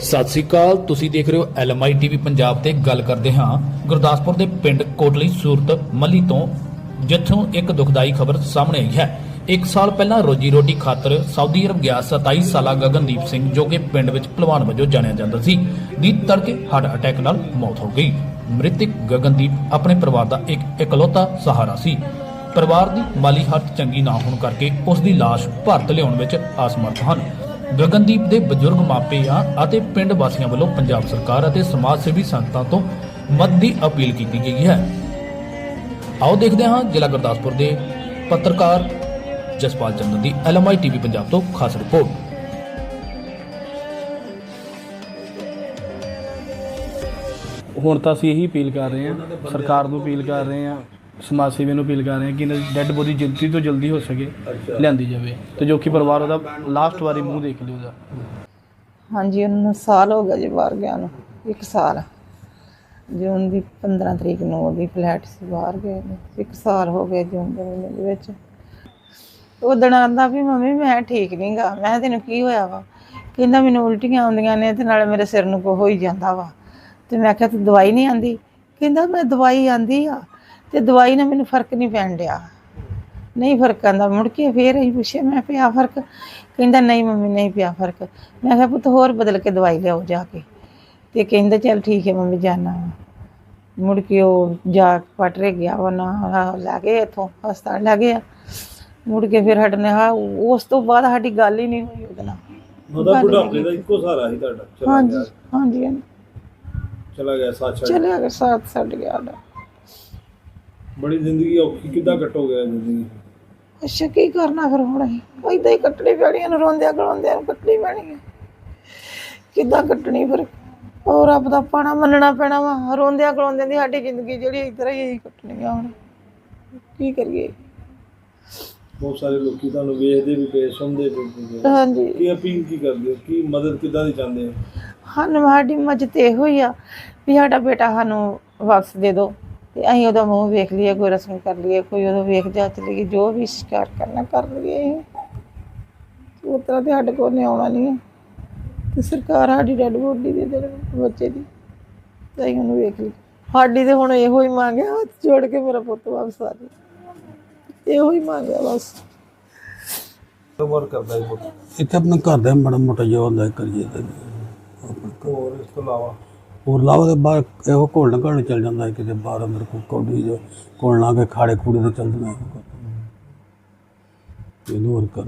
ਸਤਿ ਸ੍ਰੀ ਅਕਾਲ, ਤੁਸੀਂ ਦੇਖ ਰਹੇ ਹੋ ਐਲਐਮਆਈ ਟੀਵੀ ਪੰਜਾਬ ਤੇ ਗੱਲ ਕਰਦੇ ਹਾਂ। ਗੁਰਦਾਸਪੁਰ ਦੇ ਪਿੰਡ ਕੋਟਲੀ ਸੂਰਤ ਮੱਲੀ ਤੋਂ, ਜਿੱਥੋਂ ਇੱਕ ਦੁਖਦਾਈ ਖਬਰ ਸਾਹਮਣੇ ਆਈ ਹੈ। ਇੱਕ ਸਾਲ ਪਹਿਲਾਂ ਰੋਜੀ ਰੋਟੀ ਖਾਤਰ ਸਾਊਦੀ ਅਰਬ ਗਿਆ 27 ਸਾਲਾ ਗਗਨਦੀਪ ਸਿੰਘ, ਜੋ ਕਿ ਪਿੰਡ ਵਿੱਚ ਭਲਵਾਨ ਵਜੋਂ ਜਾਣਿਆ ਜਾਂਦਾ ਸੀ, ਦੀ ਤੜਕੇ ਹਾਰਟ ਅਟੈਕ ਨਾਲ ਮੌਤ ਹੋ ਗਈ। ਮ੍ਰਿਤਕ ਗਗਨਦੀਪ ਆਪਣੇ ਪਰਿਵਾਰ ਦਾ ਇੱਕ ਇਕਲੌਤਾ ਸਹਾਰਾ ਸੀ। ਪਰਿਵਾਰ ਦੀ ਮਾਲੀ ਹਾਲਤ ਚੰਗੀ ਨਾ ਹੋਣ ਕਰਕੇ ਉਸ ਦੀ ਲਾਸ਼ ਭਾਰਤ ਲਿਆਉਣ ਵਿੱਚ ਅਸਮਰਥ ਹਨ। ਗਗਨਦੀਪ ਦੇ ਬਜ਼ੁਰਗ ਮਾਪਿਆਂ ਅਤੇ ਪਿੰਡ ਵਾਸੀਆਂ ਵੱਲੋਂ ਪੰਜਾਬ ਸਰਕਾਰ ਅਤੇ ਸਮਾਜ ਸੇਵੀ ਸੰਗਤਾਂ ਤੋਂ ਮਦਦ ਦੀ ਅਪੀਲ ਕੀਤੀ ਗਈ ਹੈ। ਆਓ ਦੇਖਦੇ ਹਾਂ ਜ਼ਿਲ੍ਹਾ ਗੁਰਦਾਸਪੁਰ ਦੇ ਪੱਤਰਕਾਰ ਜਸਪਾਲ ਚੰਦਰ ਦੀ ਐਲਐਮਆਈ ਟੀਵੀ ਪੰਜਾਬ ਤੋਂ ਖਾਸ ਰਿਪੋਰਟ। ਹੁਣ ਤਾਂ ਅਸੀਂ ਇਹੀ ਅਪੀਲ ਕਰ ਰਹੇ ਹਾਂ, ਸਰਕਾਰ ਨੂੰ ਅਪੀਲ ਕਰ ਰਹੇ ਹਾਂ ਸਮਾਜ ਸੇਵੀਆਂ ਨੂੰ ਅਪੀਲ ਕਰ ਰਹੇ ਹਾਂ ਕਿ ਇਹਨਾਂ ਦੀ ਡੈੱਡ ਬੋਡੀ ਜਲਦੀ ਤੋਂ ਜਲਦੀ ਹੋ ਸਕੇ ਲਿਆਂਦੀ ਜਾਵੇ। ਤੇ ਜੋ ਕਿ ਪਰਿਵਾਰ ਉਹਦਾ ਲਾਸਟ ਵਾਰੀ ਮੂੰਹ ਦੇਖ ਲਿਓ ਉਹਦਾ। ਹਾਂਜੀ ਉਹਨੂੰ ਸਾਲ ਹੋ ਗਿਆ ਜੀ ਬਾਹਰ ਗਿਆ ਨੂੰ ਇੱਕ ਸਾਲ। ਜੂਨ ਦੀ 15 ਤਰੀਕ ਨੂੰ ਉਹਦੀ ਫਲੈਟ ਸੀ ਬਾਹਰ ਗਏ ਨੂੰ। ਇੱਕ ਸਾਲ ਹੋ ਗਿਆ ਜੂਨ ਦੇ ਮਹੀਨੇ ਦੇ ਵਿੱਚ। ਉਦਣ ਆਂਦਾ ਵੀ ਮੰਮੀ ਮੈਂ ਠੀਕ ਨਹੀਂ ਗਾ। ਮੈਂ ਤੈਨੂੰ ਕੀ ਹੋਇਆ ਵਾ? ਕਹਿੰਦਾ ਮੈਨੂੰ ਉਲਟੀਆਂ ਆਉਂਦੀਆਂ ਨੇ ਤੇ ਨਾਲੇ ਮੇਰੇ ਸਿਰ ਨੂੰ ਕੋ ਹੋਈ ਜਾਂਦਾ ਵਾ। ਤੇ ਮੈਂ ਕਿਹਾ ਤੂੰ ਦਵਾਈ ਨਹੀਂ ਆਂਦੀ? ਕਹਿੰਦਾ ਮੈਂ ਦਵਾਈ ਆਂਦੀ ਆ। ਤੇ ਦਵਾਈ ਨਾਲ ਮੈਨੂੰ ਫ਼ਰਕ ਨਹੀਂ ਪੈਣ ਡਿਆ। ਨਹੀਂ ਫ਼ਰਕ ਆਂਦਾ ਮੁੜ ਕੇ ਫੇਰ ਅਸੀਂ ਪੁੱਛਿਆ ਮੈਂ ਪਿਆ ਫ਼ਰਕ? ਕਹਿੰਦਾ ਨਹੀਂ ਮੰਮੀ ਨਹੀਂ ਪਿਆ ਫ਼ਰਕ। ਮੈਂ ਕਿਹਾ ਪੁੱਤ ਹੋਰ ਬਦਲ ਕੇ ਦਵਾਈ ਲਿਆਓ ਜਾ ਕੇ। ਤੇ ਕਹਿੰਦਾ ਚੱਲ ਠੀਕ ਹੈ ਮੰਮੀ ਜਾਣਾ ਮੁੜ ਕੇ ਉਹ ਜਾ ਪਟਰੇ ਗਿਆ ਉਹ ਨਾ ਲੈ ਗਏ ਇੱਥੋਂ ਹਸਪਤਾਲ ਲੈ ਗਏ ਆ। ਮੁੜ ਕੇ ਫਿਰ ਹਟਨੇ ਹਾਂ ਉਸ ਤੋਂ ਬਾਅਦ ਸਾਡੀ ਗੱਲ ਹੀ ਨਹੀਂ ਹੋਈ ਉਹਦੇ ਨਾਲ। ਉਹਦਾ ਬੁਢਾਪੇ ਦਾ ਇੱਕੋ ਸਹਾਰਾ ਸੀ ਤੁਹਾਡਾ। ਚਲਾ ਗਿਆ। ਹਾਂਜੀ ਹਾਂਜੀ। ਚਲਾ ਗਿਆ ਸਾਥ ਛੱਡ ਚਲਿਆ ਗਿਆ ਸਾਥ ਛੱਡ ਗਿਆ ਸਾਡਾ। ਬੜੀ ਜ਼ਿੰਦਗੀ ਔਖੀ ਕਿੱਦਾਂ ਕੱਟੋਗੇ ਇਹ ਜ਼ਿੰਦਗੀ ਅੱਛਾ ਕੀ ਕਰਨਾ ਫਿਰ ਹੁਣ ਅਸੀਂ? ਏਦਾਂ ਹੀ ਕੱਟਣੀ ਪੈਣੀ ਇਹਨੂੰ ਰੋਂਦਿਆਂ ਗਲਾਉਂਦਿਆਂ ਨੂੰ ਕੱਟਣੀ ਪੈਣੀ ਹੈ ਕਿੱਦਾਂ ਕੱਟਣੀ ਫਿਰ? ਉਹ ਰੱਬ ਦਾ ਪਾਣਾ ਮੰਨਣਾ ਪੈਣਾ ਵਾ। ਰੋਂਦਿਆਂ ਗਲਾਉਂਦਿਆਂ ਦੀ ਸਾਡੀ ਜ਼ਿੰਦਗੀ ਜਿਹੜੀ ਇਸ ਤਰ੍ਹਾਂ ਹੀ ਅਸੀਂ ਕੱਟਣੀ ਆ ਹੁਣ। ਕੀ ਕਰੀਏ? ਬਹੁਤ ਸਾਰੇ ਲੋਕੀ ਤੁਹਾਨੂੰ ਵੇਖਦੇ ਵੀ ਪਏ ਸੁਣਦੇ ਵੀ ਪਏ ਹਾਂਜੀ। ਕੀ ਅਪੀਲ ਕੀ ਕਰਦੇ ਹੋ? ਕੀ ਮਦਦ ਕਿੱਦਾਂ ਦੀ ਚਾਹੁੰਦੇ ਹੋ? ਸਾਨੂੰ ਸਾਡੀ ਮਜਤ ਇਹੋ ਹੀ ਆ ਵੀ ਸਾਡਾ ਬੇਟਾ ਸਾਨੂੰ ਵਾਪਸ ਦੇ ਦਿਓ ਤੇ ਅਸੀਂ ਉਹਦਾ ਮੂੰਹ ਵੇਖ ਲਈਏ ਕੋਈ ਰਸਮ ਕਰ ਲਈਏ ਕੋਈ ਉਹਦਾ ਵੇਖ ਜਾਚ ਲਈਏ ਜੋ ਵੀ ਸ਼ਿਕਾਰ ਕਰਨਾ ਕਰ ਲਈਏ ਉਹ ਤਰ੍ਹਾਂ ਤੇ ਸਾਡੇ ਕੋਲ ਨਹੀਂ ਆਉਣਾ ਨਹੀਂ ਹੈ। ਤੇ ਸਰਕਾਰ ਸਾਡੀ ਡੈਡ ਬੋਡੀ ਦੇ ਦੇ ਬੱਚੇ ਦੀ ਤੇ ਅਸੀਂ ਉਹਨੂੰ ਵੇਖ ਲਈ ਸਾਡੀ ਤੇ ਹੁਣ ਇਹੋ ਹੀ ਮੰਗਿਆ ਹੱਥ ਜੋੜ ਕੇ ਮੇਰਾ ਪੁੱਤ ਵਾਪਸ ਆ ਜਾਵੇ। ਇਹੋ ਹੀ ਮੰਗਿਆ ਬਸ। ਕਵਰ ਕਰਦਾ ਹੈ ਬਹੁਤ ਇੱਥੇ ਆਪਣਾ ਘਰ ਦਾ ਬੜਾ ਮੋਟਾ ਜਿਹਾ ਹੁੰਦਾ ਕਰੀਏ ਤੇ। ਹੋਰ ਇਸ ਤੋਂ ਇਲਾਵਾ? ਹੋਰ ਲਾਵਾ ਦੇ ਬਾਹਰ ਇਹੋ ਘੋਲਣ ਘੋਲਣ ਚੱਲ ਜਾਂਦਾ ਹੈ ਕਿਤੇ ਬਾਹਰ ਅੰਦਰ ਕੋਈ ਕੌਡੀ ਜੋ ਘੋਲਣਾ ਕੇ ਖਾੜੇ ਖੂੜੇ ਤੇ ਚੱਲ ਜਾਣਾ ਇਹਨੂੰ ਹੋਰ ਕਰ